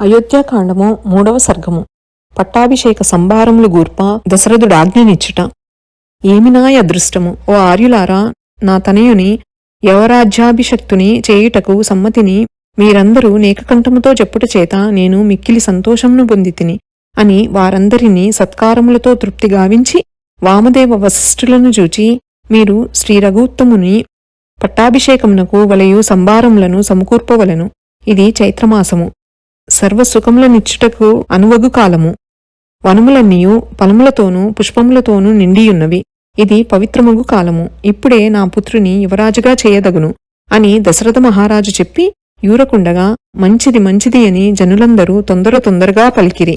అయోధ్యాకాండము మూడవ సర్గము. పట్టాభిషేక సంభారములు గూర్ప దశరథుడు ఆజ్ఞనిచ్చుట ఏమినా అదృష్టము? ఓ ఆర్యులారా నా తనయుని యవరాజ్యాభిషక్తుని చేయుటకు సమ్మతిని మీరందరూ నేకకంఠముతో చెప్పుట చేత నేను మిక్కిలి సంతోషమును పొందితిని అని వారందరినీ సత్కారములతో తృప్తి గావించి వామదేవ వశిష్ఠులను చూచి మీరు శ్రీ రఘుత్తముని పట్టాభిషేకమునకు వలయు సంభారములను సమకూర్పవలను. ఇది చైత్రమాసము. సర్వసుఖములనిచ్చుటకు అనువగు కాలము. వనములన్నీయు ఫలములతోనూ పుష్పములతోనూ నిండియున్నవి. ఇది పవిత్రమగు కాలము. ఇప్పుడే నా పుత్రుని యువరాజుగా చేయదగును అని దశరథ మహారాజు చెప్పి యూరకుండగా మంచిది మంచిది అని జనులందరూ తొందర తొందరగా పలికిరి.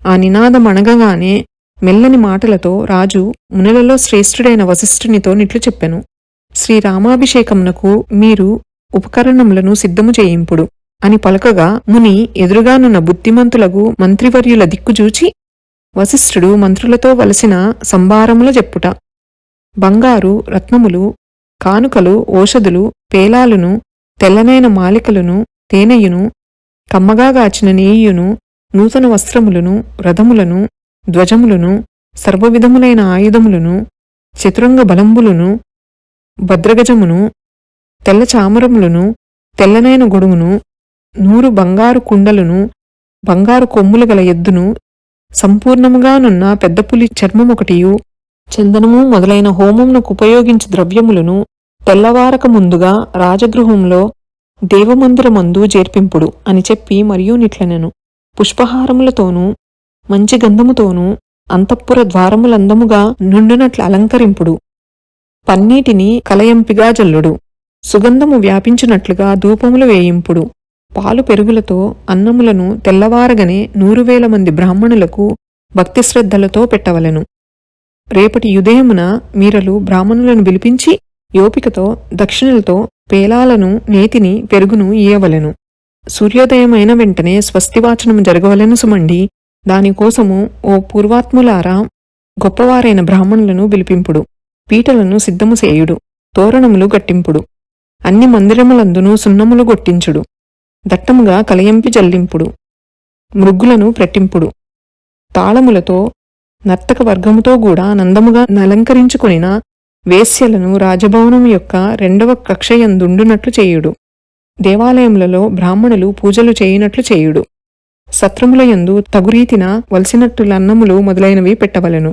ఆ నినాదమణగగానే మెల్లని మాటలతో రాజు మునులలో శ్రేష్ఠుడైన వశిష్ఠునితో నిట్లు చెప్పెను. శ్రీరామాభిషేకమునకు మీరు ఉపకరణములను సిద్ధము చేయింపుడు. అని పలకగా ముని ఎదురుగానున్న బుద్ధిమంతులకు మంత్రివర్యుల దిక్కుజూచి వశిష్ఠుడు మంత్రులతో వలసిన సంభారముల చెప్పుట. బంగారు రత్నములు కానుకలు ఓషధులు పేలాలును తెల్లనైన మాలికలను తేనెయును కమ్మగా గాచిన నేయును నూతన వస్త్రములను రథములను ధ్వజములను సర్వవిధములైన ఆయుధములను చతురంగ బలంబులను భద్రగజమును తెల్ల చామరములను తెల్లనైన గొడుగును నూరు బంగారు కుండలను బంగారు కొమ్ములు గల ఎద్దును సంపూర్ణముగానున్న పెద్ద పులి చర్మమొకటియు చందనము మొదలైన హోమమునకు ఉపయోగించు ద్రవ్యములను తెల్లవారక ముందుగా రాజగృహంలో దేవమందిరమందు చేర్పింపుడు అని చెప్పి మరియు నిట్లనెను. పుష్పహారములతోనూ మంచి గంధముతోనూ అంతఃపుర ద్వారములందముగా నుండునట్లు అలంకరింపుడు. పన్నీటిని కలయంపిగా జల్లుడు. సుగంధము వ్యాపించినట్లుగా ధూపములు వేయింపుడు. పాలు పెరుగులతో అన్నములను తెల్లవారగనే నూరువేల మంది బ్రాహ్మణులకు భక్తి శ్రద్ధలతో పెట్టవలెను. రేపటి యుదయమున మీరలు బ్రాహ్మణులను పిలిపించి యోపికతో దక్షిణలతో పేలాలను నేతిని పెరుగును ఇయ్యవలెను. సూర్యోదయమైన వెంటనే స్వస్తివాచనము జరగవలెను సుమండి. దానికోసము ఓ పూర్వాత్ములారా గొప్పవారైన బ్రాహ్మణులను పిలిపింపుడు. పీటలను సిద్ధము చేయుడు. తోరణములు గట్టింపుడు. అన్ని మందిరములందునూ సున్నములు గొట్టించుడు. దట్టముగా కలయంపి జల్లింపుడు మృగ్గులను ప్రట్టింపుడు. తాళములతో నర్తక వర్గముతో కూడా నందముగా నలంకరించుకొనిన వేశ్యలను రాజభవనం యొక్క రెండవ కక్షయందుండునట్లు చేయుడు. దేవాలయములలో బ్రాహ్మణులు పూజలు చేయునట్లు చేయుడు. సత్రములయందు తగురీతిన వలసినట్టులన్నములు మొదలైనవి పెట్టవలెను.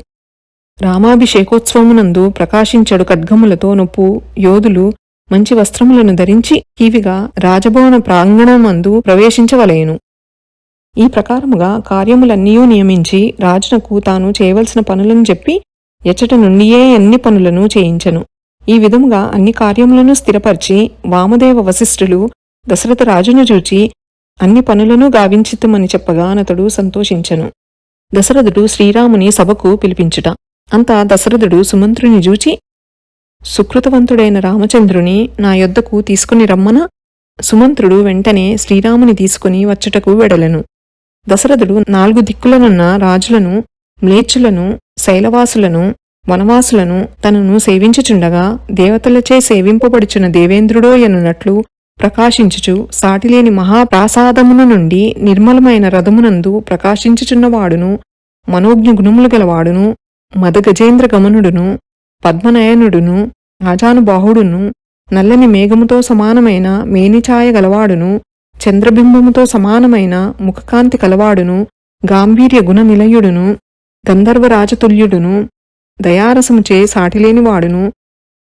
రామాభిషేకోత్సవమునందు ప్రకాశించడు ఖడ్గములతో నొప్పు యోధులు మంచి వస్త్రములను ధరించి కీవిగా రాజభవన ప్రాంగణమందు ప్రవేశించవలయను ఈ ప్రకారముగా కార్యములన్నీయూ నియమించి రాజునకు తాను చేయవలసిన పనులను చెప్పి ఎచ్చట నుండియే అన్ని పనులను చేయించెను. ఈ విధముగా అన్ని కార్యములను స్థిరపరిచి వామదేవ వశిష్ఠులు దశరథ రాజును చూచి అన్ని పనులను గావించితుమని చెప్పగా అతడు సంతోషించెను. దశరథుడు శ్రీరాముని సభకు పిలిపించుట. అంతా దశరథుడు సుమంత్రుని చూచి సుకృతవంతుడైన రామచంద్రుని నా యొద్దకు తీసుకుని రమ్మన. సుమంత్రుడు వెంటనే శ్రీరాముని తీసుకుని వచ్చుటకు వెడలెను. దశరథుడు నాలుగు దిక్కులనున్న రాజులను మ్లేచ్చులను శైలవాసులను వనవాసులను తనను సేవించుచుండగా దేవతలచే సేవింపబడుచున్న దేవేంద్రుడో ఎనున్నట్లు ప్రకాశించుచు సాటిలేని మహాప్రాసాదమును నుండి నిర్మలమైన రథమునందు ప్రకాశించుచున్నవాడును మనోజ్ఞ గుణములు గలవాడును మదగజేంద్ర గమనుడును పద్మనయనుడును రాజానుబాహుడును నల్లని మేఘముతో సమానమైన మేనిఛాయ గలవాడును చంద్రబింబముతో సమానమైన ముఖకాంతి కలవాడును గాంభీర్య గుణనిలయుడును గంధర్వరాజతుల్యుడును దయారసముచే సాటిలేనివాడును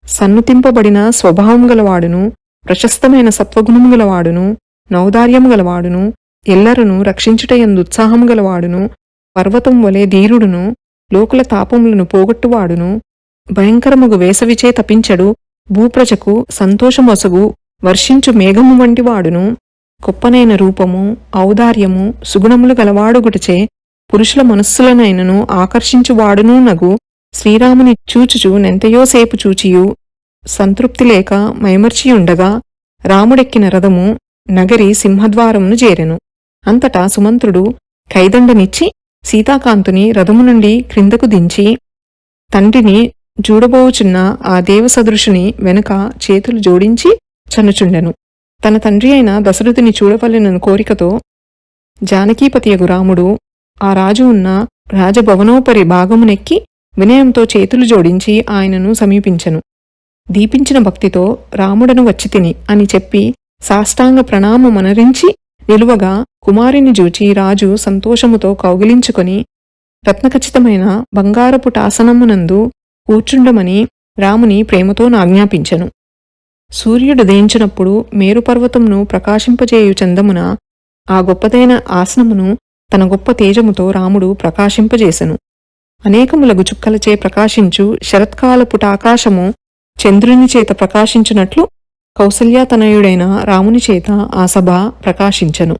సన్నుతింపబడిన స్వభావం గలవాడును ప్రశస్తమైన సత్వగుణము గలవాడును నౌదార్యము గలవాడును ఎల్లరును రక్షించుటయందు ఉత్సాహము గలవాడును పర్వతం వలె ధీరుడును లోకుల తాపములను పోగొట్టువాడును భయంకరముగు వేసవిచే తపించడు భూప్రజకు సంతోషమొసగు వర్షించు మేఘము వంటివాడును గొప్పనైన రూపము ఔదార్యము సుగుణములు గలవాడుగుటచే పురుషుల మనస్సులనైనను ఆకర్షించువాడునూ నగు. శ్రీరాముని చూచుచు నెంతయో సేపు చూచియు. సంతృప్తి లేక మైమర్చియుండగా రాముడెక్కిన రథము నగరి సింహద్వారమును చేరెను. అంతటా సుమంత్రుడు కైదండనిచ్చి సీతాకాంతుని రథము నుండి క్రిందకు దించి తండ్రిని చూడబోచున్న ఆ దేవసదృశుని వెనుక చేతులు జోడించి చనుచుండెను. తన తండ్రి అయిన దశరథుని చూడవలెనను కోరికతో జానకీపతియగు రాముడు ఆ రాజు ఉన్న రాజభవనోపరి భాగమునెక్కి వినయంతో చేతులు జోడించి ఆయనను సమీపించెను. దీపించిన భక్తితో రాముడను వచ్చి తిని అని చెప్పి సాష్టాంగ ప్రణామమనరించి నిలువగా కుమారిని జూచి రాజు సంతోషముతో కౌగిలించుకొని రత్నఖచితమైన బంగారపు టాసనమునందు కూర్చుండమని రాముని ప్రేమతో నాజ్ఞాపించెను సూర్యుడు దయించినప్పుడు మేరుపర్వతంను ప్రకాశింపజేయు చందమున ఆ గొప్పదైన ఆసనమును తన గొప్ప తేజముతో రాముడు ప్రకాశింపజేసెను. అనేకములగు చుక్కలచే ప్రకాశించు శరత్కాలపుటాకాశము చంద్రుని చేత ప్రకాశించినట్లు కౌసల్యాతనయుడైన రాముని చేత ఆ సభ ప్రకాశించెను.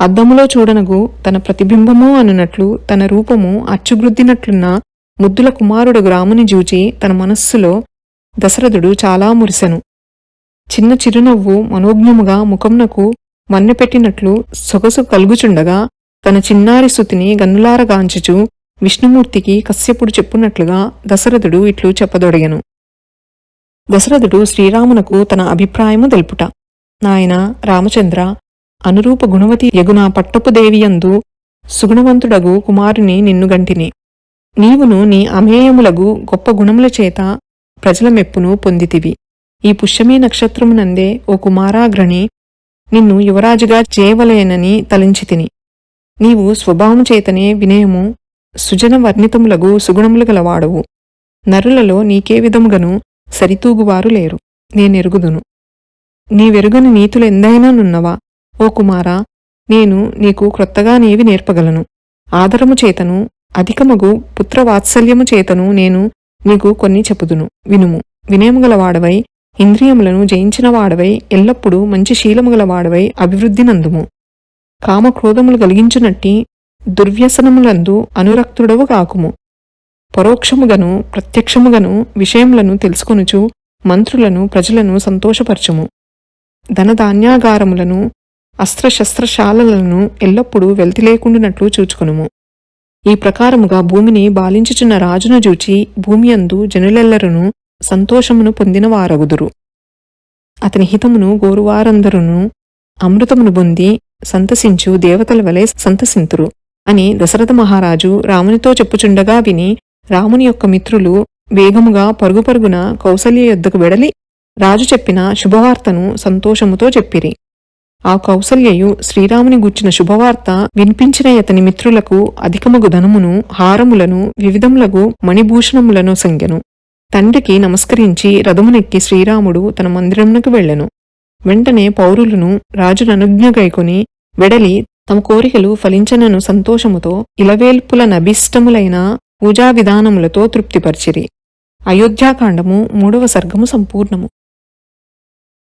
అద్దములో చూడనగు తన ప్రతిబింబము అనునట్లు తన రూపము అచ్చుగ్రుద్దినట్లున్న ముద్దుల కుమారుడు రాముని జూచి తన మనస్సులో దశరథుడు చాలా మురిసెను. చిన్న చిరునవ్వు మనోజ్ఞముగా ముఖంనకు మన్నెపెట్టినట్లు సొగసు కలుగుచుండగా తన చిన్నారి సుతిని గన్నులారగాంచుచు విష్ణుమూర్తికి కశ్యపుడు చెప్పున్నట్లుగా దశరథుడు ఇట్లు చెప్పదొడగెను. దశరథుడు శ్రీరామునకు తన అభిప్రాయము తెలుపుట. నాయన రామచంద్ర అనురూప గుణవతి యగున పట్టపు దేవియందు సుగుణవంతుడగు కుమారుని నిన్ను గంటిని. నీవును నీ అమేయములగు గొప్ప గుణముల చేత ప్రజల మెప్పును పొందితివి. ఈ పుష్యమీ నక్షత్రమునందే ఓ కుమారాగ్రణి నిన్ను యువరాజుగా చేయవలేనని తలించితిని. నీవు స్వభావము చేతనే వినయము సుజన వర్ణితములగు సుగుణములు గలవాడవు. నరులలో నీకే విధముగను సరితూగువారు లేరు. నేనెరుగుదును. నీవెరుగని నీతులెందైనా నున్నవా? ఓ కుమారా నేను నీకు క్రొత్తగా నీవి నేర్పగలను. ఆదరము చేతను అధికమగు పుత్రవాత్సల్యము చేతను నేను నీకు కొన్ని చెప్పుదును. వినుము. వినయముగలవాడవై ఇంద్రియములను జయించిన వాడవై ఎల్లప్పుడూ మంచి శీలముగలవాడవై అభివృద్ధి నందుము. కామక్రోధములు కలిగించునట్టి దుర్వ్యసనములందు అనురక్తుడవు కాకుము పరోక్షముగను ప్రత్యక్షముగను విషయములను తెలుసుకొనుచు మంత్రులను ప్రజలను సంతోషపరచుము. ధనధాన్యాగారములను అస్త్రశస్త్రశాలలను ఎల్లప్పుడూ వెల్తి లేకుండునట్లు చూచుకొనుము. ఈ ప్రకారముగా భూమిని బాలించుచున్న రాజును జూచి భూమియందు జనులెల్లరును సంతోషమును పొందిన వారగుదురు అతని హితమును గోరువారందరును అమృతమును పొంది సంతసించు దేవతల వలె సంతసింతురు అని దశరథ మహారాజు రామునితో చెప్పుచుండగా విని రాముని యొక్క మిత్రులు వేగముగా పరుగు పరుగున కౌసల్య యొద్దకు వెడలి రాజు చెప్పిన శుభవార్తను సంతోషముతో చెప్పిరి. ఆ కౌసల్యయు శ్రీరాముని గూర్చిన శుభవార్త వినిపించిన అతని మిత్రులకు అధికమగు ధనమును హారములను వివిధములగు మణిభూషణములను సంగెను. తండ్రికి నమస్కరించి రథమునెక్కి శ్రీరాముడు తన మందిరమునకు వెళ్ళెను. వెంటనే పౌరులను రాజుననుజ్ఞగైకొని వెడలి తమ కోరికలు ఫలించనను సంతోషముతో ఇలవేల్పుల నభిష్టములైన పూజా విధానములతో తృప్తిపరిచిరి. అయోధ్యాకాండము మూడవ సర్గము సంపూర్ణము.